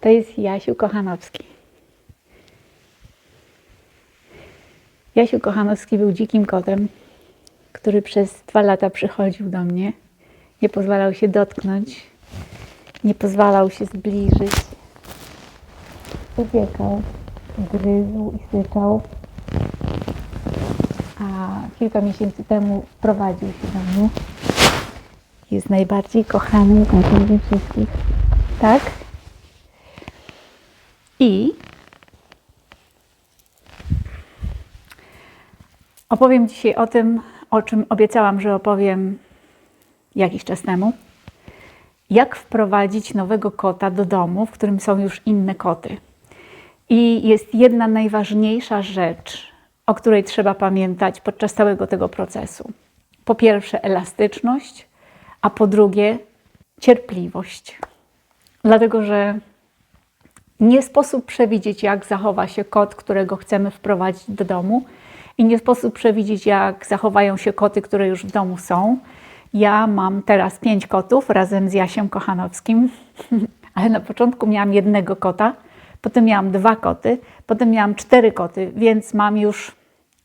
To jest Jasiu Kochanowski. Jasiu Kochanowski był dzikim kotem, który przez dwa lata przychodził do mnie. Nie pozwalał się dotknąć, nie pozwalał się zbliżyć. Uciekał, gryzł i syczał. A kilka miesięcy temu wprowadził się do mnie. Jest najbardziej kochanym kotem ze wszystkich. Tak? I opowiem dzisiaj o tym, o czym obiecałam, że opowiem jakiś czas temu. Jak wprowadzić nowego kota do domu, w którym są już inne koty. I jest jedna najważniejsza rzecz, o której trzeba pamiętać podczas całego tego procesu. Po pierwsze, elastyczność, a po drugie, cierpliwość. Dlatego, że nie sposób przewidzieć, jak zachowa się kot, którego chcemy wprowadzić do domu, i nie sposób przewidzieć, jak zachowają się koty, które już w domu są. Ja mam teraz pięć kotów razem z Jasiem Kochanowskim, ale na początku miałam jednego kota, potem miałam dwa koty, potem miałam cztery koty, więc mam już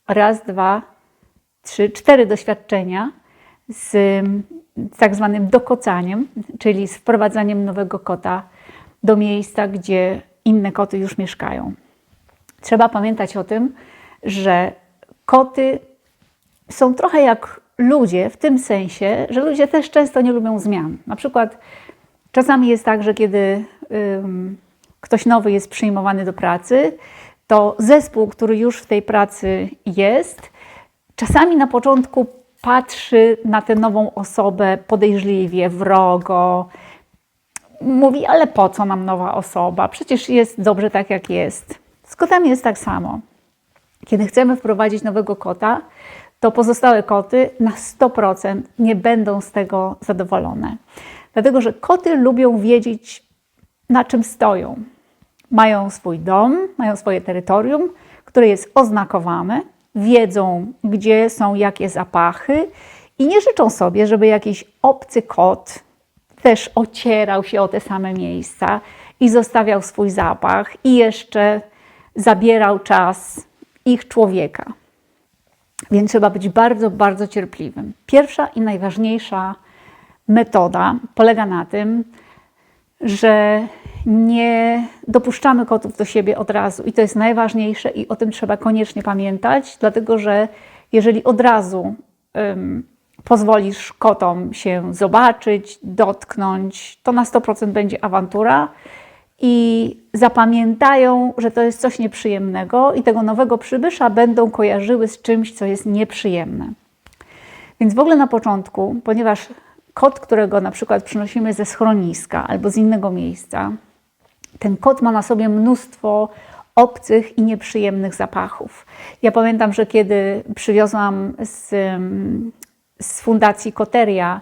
raz, dwa, trzy, cztery doświadczenia z, tak zwanym dokocaniem, czyli z wprowadzaniem nowego kota do miejsca, gdzie inne koty już mieszkają. Trzeba pamiętać o tym, że koty są trochę jak ludzie, w tym sensie, że ludzie też często nie lubią zmian. Na przykład czasami jest tak, że kiedy ym, ktoś nowy jest przyjmowany do pracy, to zespół, który już w tej pracy jest, czasami na początku patrzy na tę nową osobę podejrzliwie, wrogo. Mówi, ale po co nam nowa osoba? Przecież jest dobrze tak, jak jest. Z kotami jest tak samo. Kiedy chcemy wprowadzić nowego kota, to pozostałe koty na 100% nie będą z tego zadowolone. Dlatego, że koty lubią wiedzieć, na czym stoją. Mają swój dom, mają swoje terytorium, które jest oznakowane, wiedzą, gdzie są jakie zapachy i nie życzą sobie, żeby jakiś obcy kot też ocierał się o te same miejsca i zostawiał swój zapach i jeszcze zabierał czas ich człowieka. Więc trzeba być bardzo, bardzo cierpliwym. Pierwsza i najważniejsza metoda polega na tym, że nie dopuszczamy kotów do siebie od razu. I to jest najważniejsze, i o tym trzeba koniecznie pamiętać, dlatego że jeżeli od razu pozwolisz kotom się zobaczyć, dotknąć, to na 100% będzie awantura i zapamiętają, że to jest coś nieprzyjemnego, i tego nowego przybysza będą kojarzyły z czymś, co jest nieprzyjemne. Więc w ogóle na początku, ponieważ kot, którego na przykład przynosimy ze schroniska albo z innego miejsca, ten kot ma na sobie mnóstwo obcych i nieprzyjemnych zapachów. Ja pamiętam, że kiedy przywiozłam z, z fundacji Koteria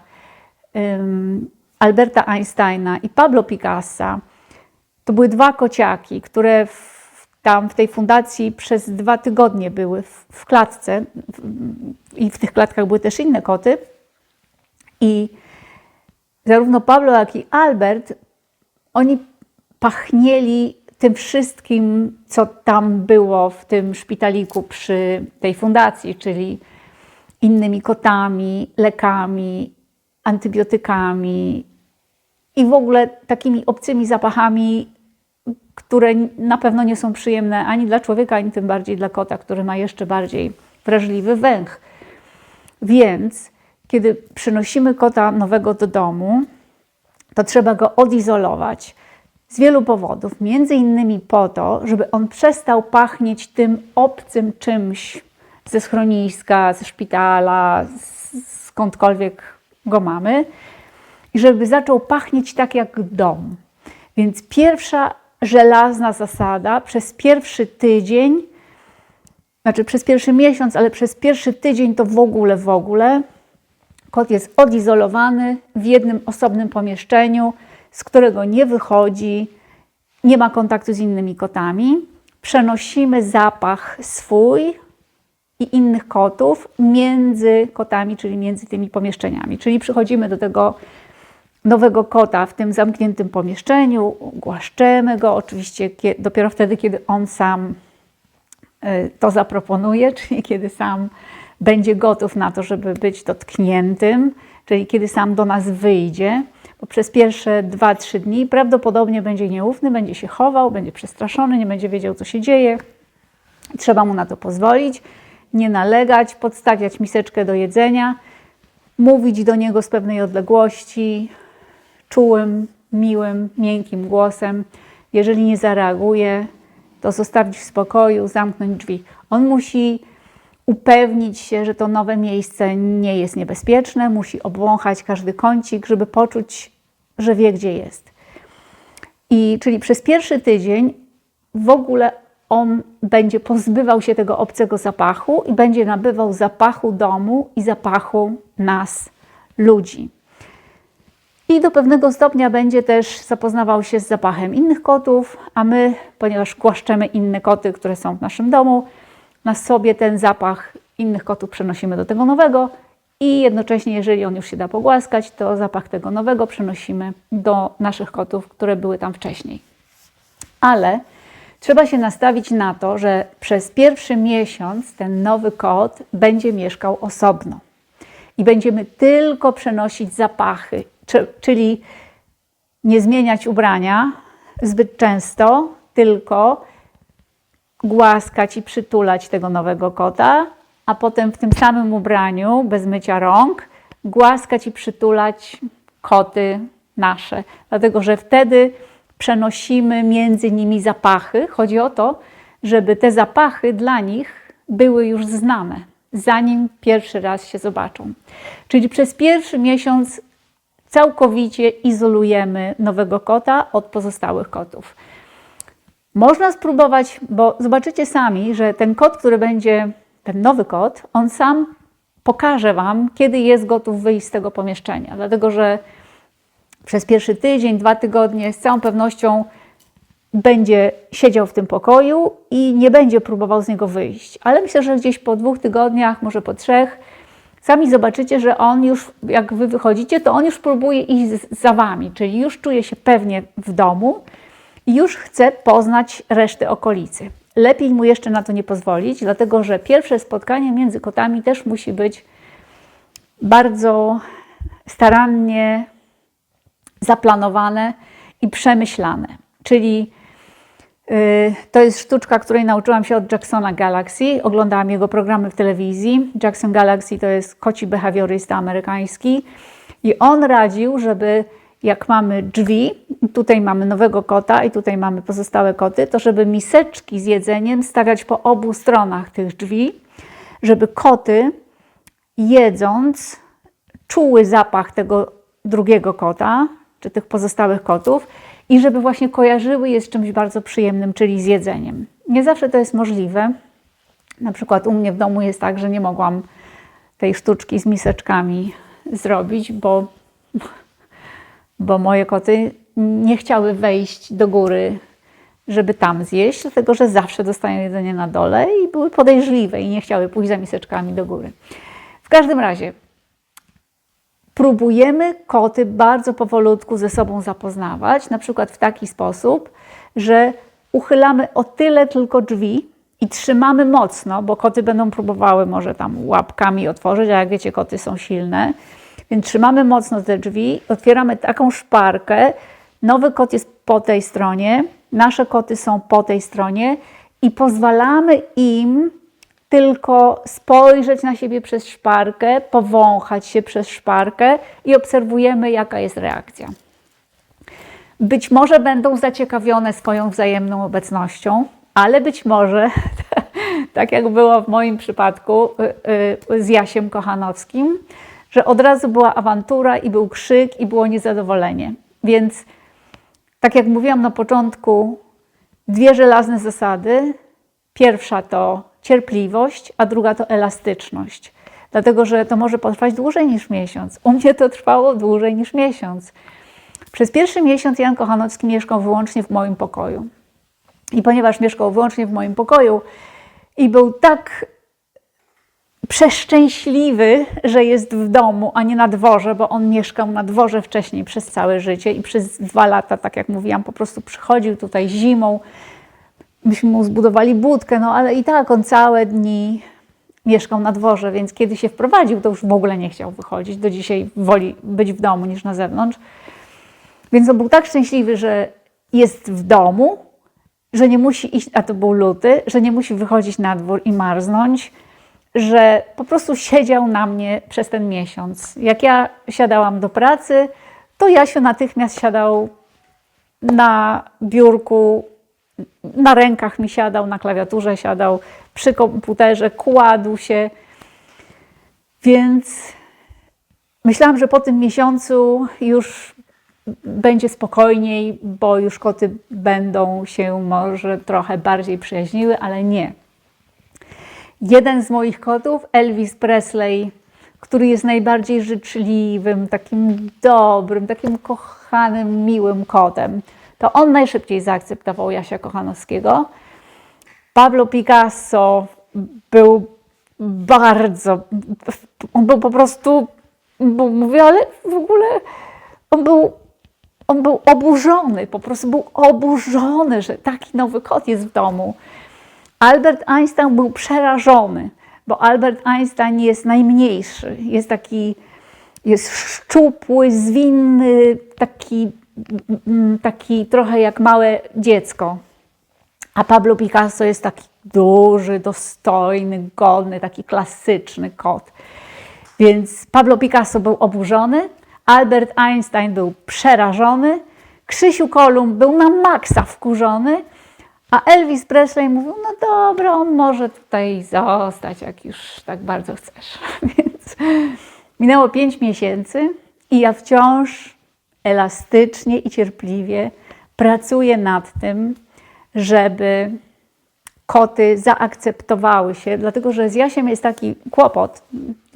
um, Alberta Einsteina i Pablo Picassa, to były dwa kociaki, które w, tam w tej fundacji przez dwa tygodnie były w, w klatce w, i w tych klatkach były też inne koty. I zarówno Pablo, jak i Albert, oni pachnieli tym wszystkim, co tam było w tym szpitaliku przy tej fundacji, czyli innymi kotami, lekami, antybiotykami i w ogóle takimi obcymi zapachami, które na pewno nie są przyjemne ani dla człowieka, ani tym bardziej dla kota, który ma jeszcze bardziej wrażliwy węch. Więc kiedy przynosimy kota nowego do domu, to trzeba go odizolować z wielu powodów. Między innymi po to, żeby on przestał pachnieć tym obcym czymś ze schroniska, ze szpitala, skądkolwiek go mamy, i żeby zaczął pachnieć tak jak dom. Więc pierwsza żelazna zasada przez pierwszy tydzień, znaczy przez pierwszy miesiąc, ale przez pierwszy tydzień to w ogóle, w ogóle Kot jest odizolowany w jednym osobnym pomieszczeniu, z którego nie wychodzi, nie ma kontaktu z innymi kotami. Przenosimy zapach swój i innych kotów między kotami, czyli między tymi pomieszczeniami. Czyli przychodzimy do tego nowego kota w tym zamkniętym pomieszczeniu, głaszczemy go, oczywiście dopiero wtedy, kiedy on sam y, to zaproponuje, czyli kiedy sam będzie gotów na to, żeby być dotkniętym, czyli kiedy sam do nas wyjdzie, bo przez pierwsze 2-3 dni prawdopodobnie będzie nieufny, będzie się chował, będzie przestraszony, nie będzie wiedział, co się dzieje. Trzeba mu na to pozwolić, nie nalegać, podstawiać miseczkę do jedzenia, mówić do niego z pewnej odległości, czułym, miłym, miękkim głosem. Jeżeli nie zareaguje, to zostawić w spokoju, zamknąć drzwi. On musi upewnić się, że to nowe miejsce nie jest niebezpieczne, musi obwąchać każdy kącik, żeby poczuć, że wie, gdzie jest. I czyli przez pierwszy tydzień w ogóle on będzie pozbywał się tego obcego zapachu i będzie nabywał zapachu domu i zapachu nas, ludzi. I do pewnego stopnia będzie też zapoznawał się z zapachem innych kotów, a my, ponieważ głaszczemy inne koty, które są w naszym domu, na sobie ten zapach innych kotów przenosimy do tego nowego i jednocześnie, jeżeli on już się da pogłaskać, to zapach tego nowego przenosimy do naszych kotów, które były tam wcześniej. Ale trzeba się nastawić na to, że przez pierwszy miesiąc ten nowy kot będzie mieszkał osobno i będziemy tylko przenosić zapachy, czy- czyli nie zmieniać ubrania zbyt często, tylko głaskać i przytulać tego nowego kota, a potem w tym samym ubraniu, bez mycia rąk, głaskać i przytulać koty nasze. Dlatego, że wtedy przenosimy między nimi zapachy. Chodzi o to, żeby te zapachy dla nich były już znane, zanim pierwszy raz się zobaczą. Czyli przez pierwszy miesiąc całkowicie izolujemy nowego kota od pozostałych kotów. Można spróbować, bo zobaczycie sami, że ten kot, który będzie, ten nowy kot, on sam pokaże Wam, kiedy jest gotów wyjść z tego pomieszczenia. Dlatego, że przez pierwszy tydzień, dwa tygodnie z całą pewnością będzie siedział w tym pokoju i nie będzie próbował z niego wyjść. Ale myślę, że gdzieś po dwóch tygodniach, może po trzech, sami zobaczycie, że on już, jak Wy wychodzicie, to on już próbuje iść za Wami, czyli już czuje się pewnie w domu już chce poznać resztę okolicy. Lepiej mu jeszcze na to nie pozwolić, dlatego że pierwsze spotkanie między kotami też musi być bardzo starannie zaplanowane i przemyślane. Czyli y, to jest sztuczka, której nauczyłam się od Jacksona Galaxy. Oglądałam jego programy w telewizji. Jackson Galaxy to jest koci behawiorysta amerykański. I on radził, żeby jak mamy drzwi, tutaj mamy nowego kota i tutaj mamy pozostałe koty, to żeby miseczki z jedzeniem stawiać po obu stronach tych drzwi, żeby koty jedząc czuły zapach tego drugiego kota, czy tych pozostałych kotów, i żeby właśnie kojarzyły je z czymś bardzo przyjemnym, czyli z jedzeniem. Nie zawsze to jest możliwe. Na przykład u mnie w domu jest tak, że nie mogłam tej sztuczki z miseczkami zrobić, bo, bo moje koty nie chciały wejść do góry, żeby tam zjeść, dlatego że zawsze dostają jedzenie na dole i były podejrzliwe i nie chciały pójść za miseczkami do góry. W każdym razie, próbujemy koty bardzo powolutku ze sobą zapoznawać, na przykład w taki sposób, że uchylamy o tyle tylko drzwi i trzymamy mocno, bo koty będą próbowały może tam łapkami otworzyć, a jak wiecie, koty są silne. Więc trzymamy mocno te drzwi, otwieramy taką szparkę. Nowy kot jest po tej stronie, nasze koty są po tej stronie i pozwalamy im tylko spojrzeć na siebie przez szparkę, powąchać się przez szparkę i obserwujemy, jaka jest reakcja. Być może będą zaciekawione swoją wzajemną obecnością, ale być może, tak jak było w moim przypadku y, y, z Jasiem Kochanowskim, że od razu była awantura i był krzyk i było niezadowolenie. Więc, tak jak mówiłam na początku, dwie żelazne zasady. Pierwsza to cierpliwość, a druga to elastyczność. Dlatego, że to może potrwać dłużej niż miesiąc. U mnie to trwało dłużej niż miesiąc. Przez pierwszy miesiąc Jan Kochanowski mieszkał wyłącznie w moim pokoju. I ponieważ mieszkał wyłącznie w moim pokoju i był tak przeszczęśliwy, że jest w domu, a nie na dworze, bo on mieszkał na dworze wcześniej przez całe życie i przez dwa lata, tak jak mówiłam, po prostu przychodził tutaj zimą. Myśmy mu zbudowali budkę, no ale i tak on całe dni mieszkał na dworze, więc kiedy się wprowadził, to już w ogóle nie chciał wychodzić. Do dzisiaj woli być w domu niż na zewnątrz. Więc on był tak szczęśliwy, że jest w domu, że nie musi iść, a to był luty, że nie musi wychodzić na dwór i marznąć, że po prostu siedział na mnie przez ten miesiąc. Jak ja siadałam do pracy, to Jasiu natychmiast siadał na biurku, na rękach mi siadał, na klawiaturze siadał, przy komputerze, kładł się. Więc myślałam, że po tym miesiącu już będzie spokojniej, bo już koty będą się może trochę bardziej przyjaźniły, ale nie. Jeden z moich kotów, Elvis Presley, który jest najbardziej życzliwym, takim dobrym, takim kochanym, miłym kotem, to on najszybciej zaakceptował Jasia Kochanowskiego. Pablo Picasso był bardzo, on był po prostu, mówię, ale w ogóle on był, on był oburzony, po prostu był oburzony, że taki nowy kot jest w domu. Albert Einstein był przerażony, bo Albert Einstein jest najmniejszy, jest taki, jest szczupły, zwinny, taki, mm, taki trochę jak małe dziecko. A Pablo Picasso jest taki duży, dostojny, godny, taki klasyczny kot. Więc Pablo Picasso był oburzony, Albert Einstein był przerażony, Krzysiu Kolumb był na maksa wkurzony, a Elvis Presley mówił, no dobra, on może tutaj zostać, jak już tak bardzo chcesz. Więc minęło pięć miesięcy i ja wciąż elastycznie i cierpliwie pracuję nad tym, żeby koty zaakceptowały się, dlatego że z Jasiem jest taki kłopot,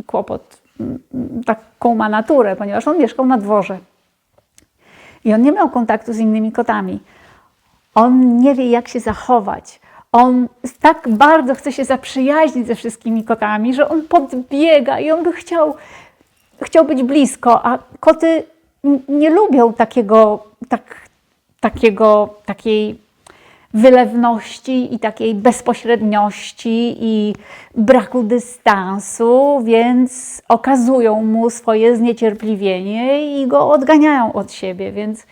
kłopot, taką ma naturę, ponieważ on mieszkał na dworze i on nie miał kontaktu z innymi kotami. On nie wie, jak się zachować. On tak bardzo chce się zaprzyjaźnić ze wszystkimi kotami, że on podbiega i on by chciał, chciał być blisko, a koty nie lubią takiego, tak, takiego, takiej wylewności i takiej bezpośredniości i braku dystansu, więc okazują mu swoje zniecierpliwienie i go odganiają od siebie, więc,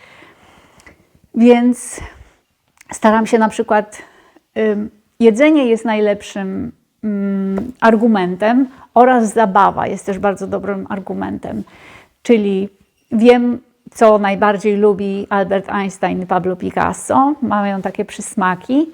więc staram się na przykład, jedzenie jest najlepszym argumentem oraz zabawa jest też bardzo dobrym argumentem. Czyli wiem, co najbardziej lubi Albert Einstein i Pablo Picasso. Mają takie przysmaki.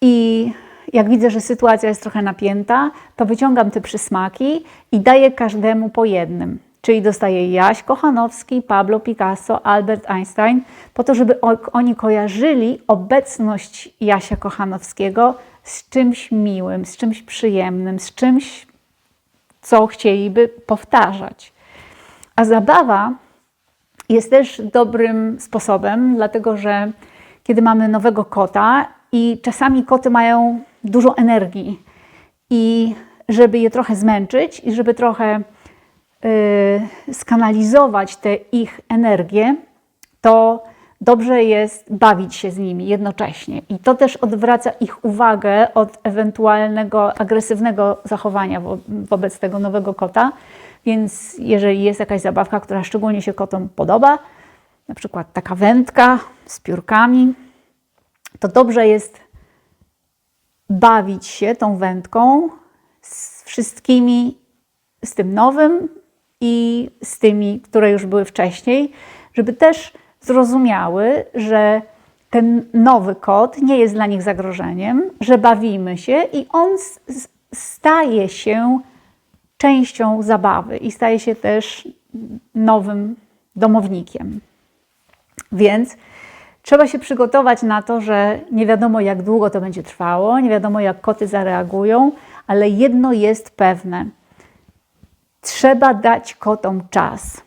I jak widzę, że sytuacja jest trochę napięta, to wyciągam te przysmaki i daję każdemu po jednym. Czyli dostaje Jaś Kochanowski, Pablo Picasso, Albert Einstein, po to, żeby oni kojarzyli obecność Jasia Kochanowskiego z czymś miłym, z czymś przyjemnym, z czymś, co chcieliby powtarzać. A zabawa jest też dobrym sposobem, dlatego że kiedy mamy nowego kota i czasami koty mają dużo energii i żeby je trochę zmęczyć i żeby trochę skanalizować tę ich energię, to dobrze jest bawić się z nimi jednocześnie. I to też odwraca ich uwagę od ewentualnego agresywnego zachowania wo wobec tego nowego kota. Więc jeżeli jest jakaś zabawka, która szczególnie się kotom podoba, na przykład taka wędka z piórkami, to dobrze jest bawić się tą wędką z wszystkimi, z tym nowym i z tymi, które już były wcześniej, żeby też zrozumiały, że ten nowy kod nie jest dla nich zagrożeniem, że bawimy się i on staje się częścią zabawy i staje się też nowym domownikiem. Więc trzeba się przygotować na to, że nie wiadomo jak długo to będzie trwało, nie wiadomo jak koty zareagują, ale jedno jest pewne – Trzeba dać kotom czas.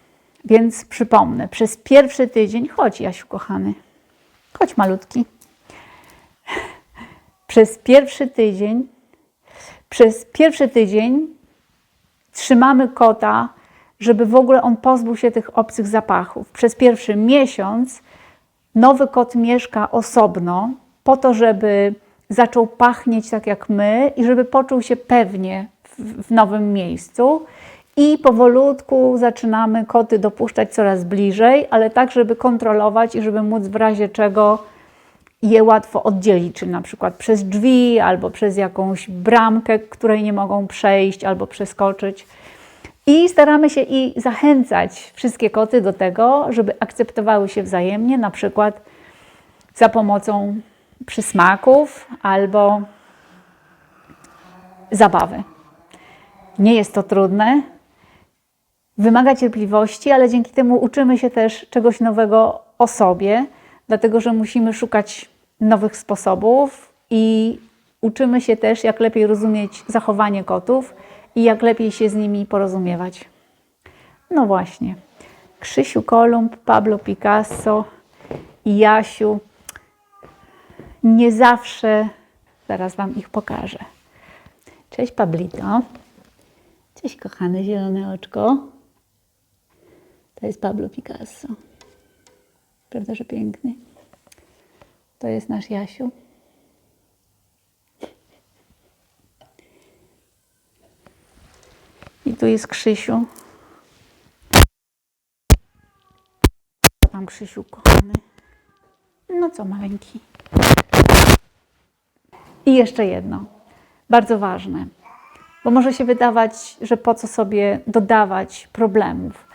Więc przypomnę, przez pierwszy tydzień, chodź Jasiu kochany, chodź malutki. Przez pierwszy tydzień, przez pierwszy tydzień trzymamy kota, żeby w ogóle on pozbył się tych obcych zapachów. Przez pierwszy miesiąc nowy kot mieszka osobno, po to, żeby zaczął pachnieć tak jak my i żeby poczuł się pewnie w, w nowym miejscu. I powolutku zaczynamy koty dopuszczać coraz bliżej, ale tak, żeby kontrolować i żeby móc w razie czego je łatwo oddzielić, czy na przykład przez drzwi, albo przez jakąś bramkę, której nie mogą przejść, albo przeskoczyć. I staramy się i zachęcać wszystkie koty do tego, żeby akceptowały się wzajemnie, na przykład za pomocą przysmaków albo zabawy. Nie jest to trudne, wymaga cierpliwości, ale dzięki temu uczymy się też czegoś nowego o sobie, dlatego że musimy szukać nowych sposobów i uczymy się też, jak lepiej rozumieć zachowanie kotów i jak lepiej się z nimi porozumiewać. No właśnie. Krzysiu Kolumb, Pablo Picasso i Jasiu. Nie zawsze, zaraz Wam ich pokażę. Cześć Pablito. Cześć kochane zielone oczko. To jest Pablo Picasso. Prawda, że piękny? To jest nasz Jasiu. I tu jest Krzysiu. Co tam Krzysiu, kochany? No co, maleńki. I jeszcze jedno, bardzo ważne, bo może się wydawać, że po co sobie dodawać problemów,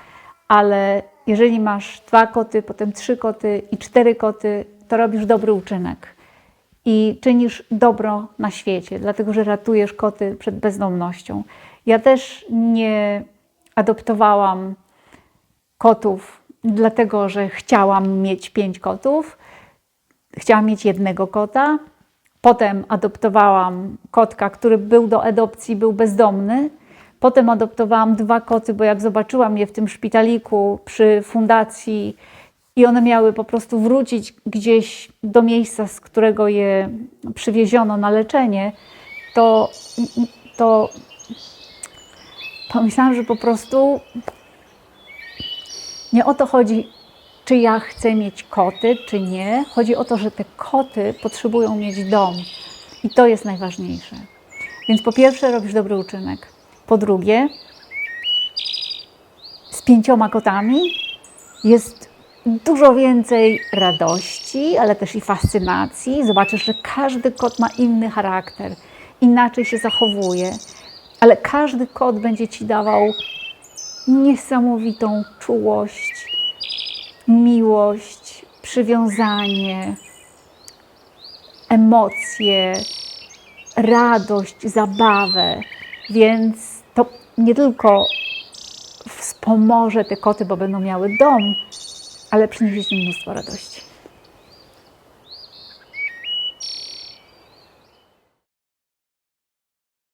ale jeżeli masz dwa koty, potem trzy koty i cztery koty, to robisz dobry uczynek i czynisz dobro na świecie, dlatego że ratujesz koty przed bezdomnością. Ja też nie adoptowałam kotów, dlatego że chciałam mieć pięć kotów. Chciałam mieć jednego kota. Potem adoptowałam kotka, który był do adopcji, był bezdomny. Potem adoptowałam dwa koty, bo jak zobaczyłam je w tym szpitaliku przy fundacji i one miały po prostu wrócić gdzieś do miejsca, z którego je przywieziono na leczenie, to, to pomyślałam, że po prostu nie o to chodzi, czy ja chcę mieć koty, czy nie. Chodzi o to, że te koty potrzebują mieć dom. I to jest najważniejsze. Więc po pierwsze robisz dobry uczynek. Po drugie, z pięcioma kotami jest dużo więcej radości, ale też i fascynacji. Zobaczysz, że każdy kot ma inny charakter, inaczej się zachowuje, ale każdy kot będzie ci dawał niesamowitą czułość, miłość, przywiązanie, emocje, radość, zabawę. Więc nie tylko wspomoże te koty, bo będą miały dom, ale przyniesie im mnóstwo radości.